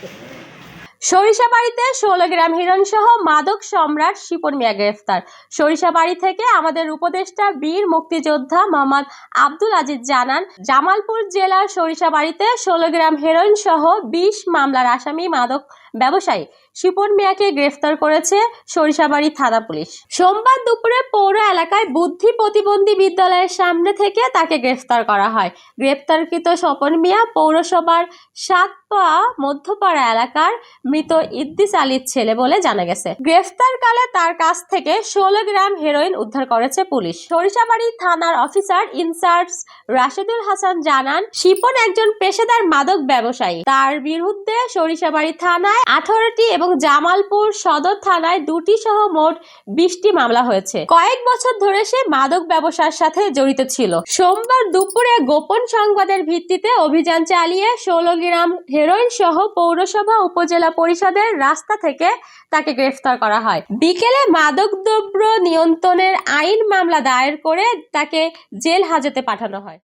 Thank you. সরিষাবাড়িতে ষোলো গ্রাম হিরণ সহ মাদক সম্রাট শিপন মিয়া গ্রেফতার। সরিষাবাড়ি থেকে আমাদের উপদেষ্টা, বীর মুক্তিযোদ্ধা মোহাম্মদ আব্দুল আজিজ জানান, জামালপুর জেলার সরিষাবাড়িতে ষোলো গ্রাম হেরোইন সহ বিশ মামলার আসামি মাদক ব্যবসায়ী শিপন মিয়াকে গ্রেফতার করেছে সরিষাবাড়ি থানা পুলিশ। সোমবার দুপুরে পৌর এলাকায় বুদ্ধি প্রতিবন্ধী বিদ্যালয়ের সামনে থেকে তাকে গ্রেফতার করা হয়। গ্রেফতারকৃত স্বপন মিয়া পৌরসভার সাতপা মধ্যপাড়া এলাকার মৃত ইদ্দিস আলীর ছেলে বলে জানা গেছে। গ্রেফতারকালে তার কাছ থেকে ষোলো গ্রাম হেরোইন উদ্ধার করেছে পুলিশ। সরিষাবাড়ি থানার অফিসার ইনচার্জ রাশেদুল হাসান জানান, শিপন একজন পেশাদার মাদক ব্যবসায়ী। তার বিরুদ্ধে সরিষাবাড়ি থানায় আঠারোটি এবং জামালপুর সদর থানায় দুটি সহ মোট বিশটি মামলা হয়েছে। কয়েক বছর ধরে সে মাদক ব্যবসার সাথে জড়িত ছিল। সোমবার দুপুরে গোপন সংবাদের ভিত্তিতে অভিযান চালিয়ে ষোলো গ্রাম হেরোইন সহ পৌরসভা, উপজেলা পরিষদের রাস্তা থেকে তাকে গ্রেফতার করা হয়। বিকেলে মাদকদ্রব্য নিয়ন্ত্রণের আইন মামলা দায়ের করে তাকে জেল হাজতে পাঠানো হয়।